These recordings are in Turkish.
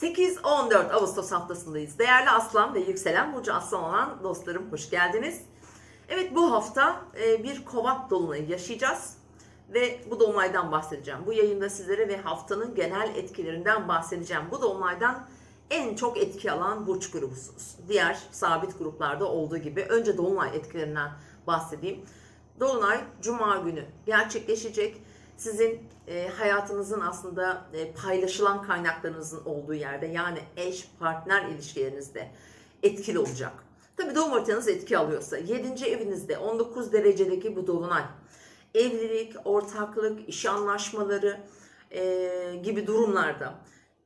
8-14 Ağustos haftasındayız. Değerli Aslan ve Yükselen Burcu Aslan olan dostlarım hoş geldiniz. Evet bu hafta e, bir kovat dolunayı yaşayacağız. Ve bu dolunaydan bahsedeceğim. Bu yayında sizlere ve haftanın genel etkilerinden bahsedeceğim. Bu dolunaydan en çok etki alan burç grubusunuz. Diğer sabit gruplarda olduğu gibi önce dolunay etkilerinden bahsedeyim. Dolunay Cuma günü gerçekleşecek. Sizin e, hayatınızın aslında e, paylaşılan kaynaklarınızın olduğu yerde yani eş, partner ilişkilerinizde etkili olacak. Tabi doğum haritanız etki alıyorsa 7. evinizde 19 derecedeki bu dolunay evlilik, ortaklık, iş anlaşmaları e, gibi durumlarda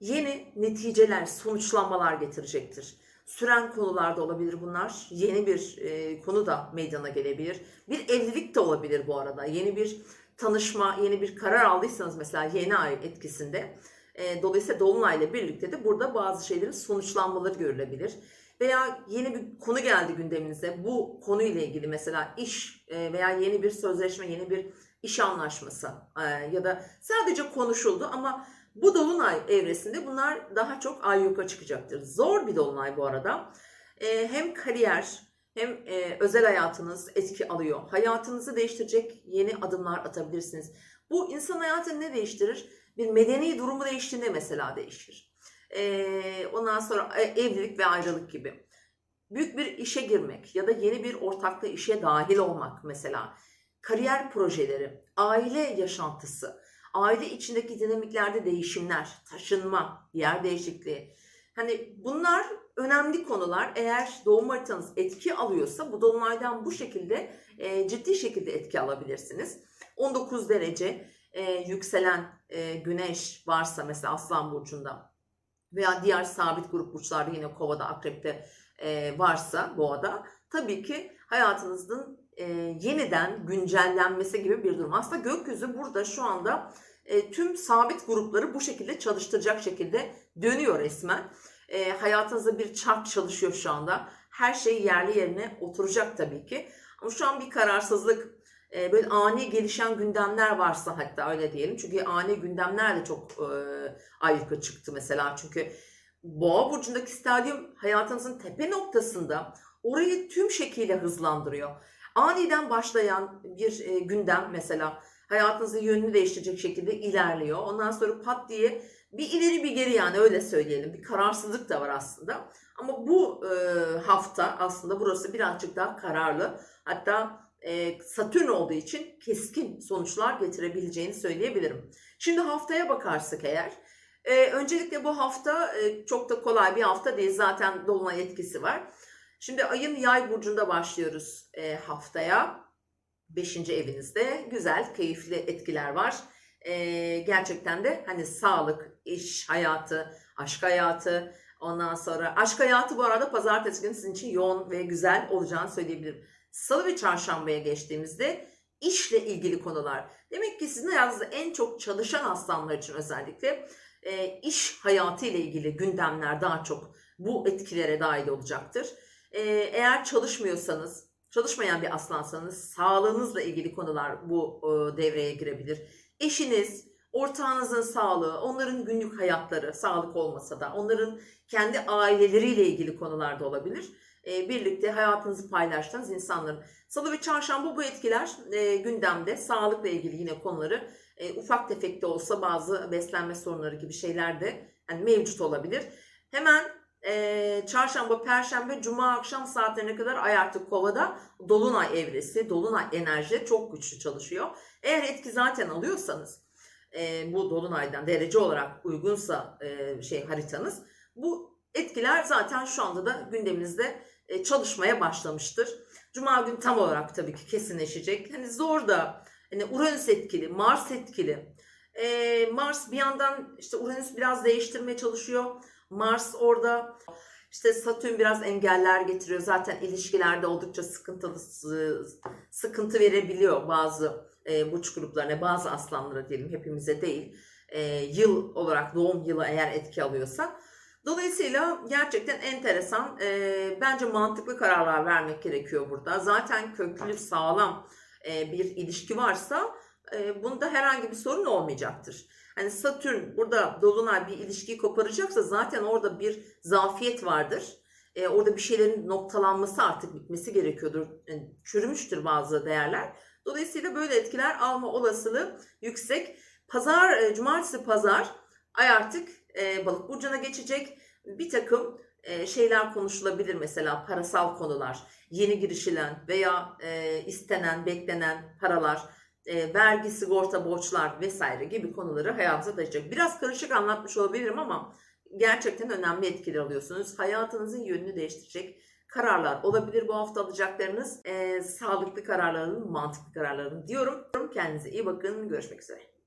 yeni neticeler, sonuçlanmalar getirecektir. Süren konularda olabilir bunlar. Yeni bir e, konu da meydana gelebilir. Bir evlilik de olabilir bu arada. Yeni bir tanışma, yeni bir karar aldıysanız mesela yeni ay etkisinde. E, dolayısıyla Dolunay'la birlikte de burada bazı şeylerin sonuçlanmaları görülebilir. Veya yeni bir konu geldi gündeminize. Bu konuyla ilgili mesela iş e, veya yeni bir sözleşme, yeni bir iş anlaşması e, ya da sadece konuşuldu ama bu dolunay evresinde bunlar daha çok ayyuka çıkacaktır. Zor bir dolunay bu arada. E, hem kariyer hem e, özel hayatınız etki alıyor. Hayatınızı değiştirecek yeni adımlar atabilirsiniz. Bu insan hayatını ne değiştirir? Bir medeni durumu değiştiğinde mesela değişir. E, ondan sonra e, evlilik ve ayrılık gibi. Büyük bir işe girmek ya da yeni bir ortaklı işe dahil olmak mesela. Kariyer projeleri, aile yaşantısı, aile içindeki dinamiklerde değişimler, taşınma, yer değişikliği. Hani bunlar önemli konular. Eğer doğum haritanız etki alıyorsa bu dolunaydan bu şekilde e, ciddi şekilde etki alabilirsiniz. 19 derece e, yükselen e, güneş varsa mesela Aslan Burcu'nda veya diğer sabit grup burçlarda yine Kova'da, Akrep'te e, varsa Boğa'da tabii ki hayatınızın e, yeniden güncellenmesi gibi bir durum. Aslında gökyüzü burada şu anda e, tüm sabit grupları bu şekilde çalıştıracak şekilde dönüyor resmen. E, hayatınızda bir çark çalışıyor şu anda. Her şey yerli yerine oturacak tabii ki. Ama şu an bir kararsızlık, e, böyle ani gelişen gündemler varsa hatta öyle diyelim. Çünkü ani gündemler de çok e, ayyuka çıktı mesela. Çünkü Boğa burcundaki stadyum hayatınızın tepe noktasında orayı tüm şekliyle hızlandırıyor. Aniden başlayan bir e, gündem mesela hayatınızın yönünü değiştirecek şekilde ilerliyor. Ondan sonra pat diye bir ileri bir geri yani öyle söyleyelim. Bir kararsızlık da var aslında. Ama bu e, hafta aslında burası birazcık daha kararlı. Hatta e, Satürn olduğu için keskin sonuçlar getirebileceğini söyleyebilirim. Şimdi haftaya bakarsak eğer. E, öncelikle bu hafta e, çok da kolay bir hafta değil. Zaten dolunay etkisi var. Şimdi ayın yay burcunda başlıyoruz e, haftaya. Beşinci evinizde güzel, keyifli etkiler var. E, gerçekten de hani sağlık, iş hayatı, aşk hayatı, ondan sonra aşk hayatı bu arada pazartesi günü sizin için yoğun ve güzel olacağını söyleyebilirim. Salı ve çarşambaya geçtiğimizde işle ilgili konular. Demek ki sizin hayatınızda en çok çalışan aslanlar için özellikle e, iş hayatı ile ilgili gündemler daha çok bu etkilere dahil olacaktır. E, eğer çalışmıyorsanız, çalışmayan bir aslansanız sağlığınızla ilgili konular bu e, devreye girebilir. Eşiniz, ortağınızın sağlığı, onların günlük hayatları, sağlık olmasa da onların kendi aileleriyle ilgili konular da olabilir. E, birlikte hayatınızı paylaştığınız insanların. Salı ve çarşamba bu etkiler e, gündemde. Sağlıkla ilgili yine konuları e, ufak tefek de olsa bazı beslenme sorunları gibi şeyler de yani mevcut olabilir. Hemen e, çarşamba, perşembe, cuma akşam saatlerine kadar ay artık kovada dolunay evresi, dolunay enerji çok güçlü çalışıyor. Eğer etki zaten alıyorsanız e, bu dolunaydan derece olarak uygunsa e, şey haritanız bu etkiler zaten şu anda da gündeminizde e, çalışmaya başlamıştır. Cuma günü tam olarak tabii ki kesinleşecek. Hani zor da hani Uranüs etkili, Mars etkili. E, Mars bir yandan işte Uranüs biraz değiştirmeye çalışıyor. Mars orada işte Satürn biraz engeller getiriyor. Zaten ilişkilerde oldukça sıkıntılı sıkıntı verebiliyor bazı e, burç gruplarına, bazı aslanlara diyelim hepimize değil. E, yıl olarak doğum yılı eğer etki alıyorsa. Dolayısıyla gerçekten enteresan. E, bence mantıklı kararlar vermek gerekiyor burada. Zaten köklü, sağlam e, bir ilişki varsa e, bunda herhangi bir sorun olmayacaktır. Hani Satürn burada Dolunay bir ilişkiyi koparacaksa zaten orada bir zafiyet vardır. E, orada bir şeylerin noktalanması artık bitmesi gerekiyordur. Yani çürümüştür bazı değerler. Dolayısıyla böyle etkiler alma olasılığı yüksek. Pazar, e, cumartesi pazar ay artık e, balık burcuna geçecek. Bir takım e, şeyler konuşulabilir mesela parasal konular, yeni girişilen veya e, istenen, beklenen paralar, e, vergi, sigorta, borçlar vesaire gibi konuları hayatınıza taşıyacak. Biraz karışık anlatmış olabilirim ama gerçekten önemli etkiler alıyorsunuz. Hayatınızın yönünü değiştirecek kararlar olabilir bu hafta alacaklarınız. E, sağlıklı kararların, mantıklı kararların diyorum. Kendinize iyi bakın. Görüşmek üzere.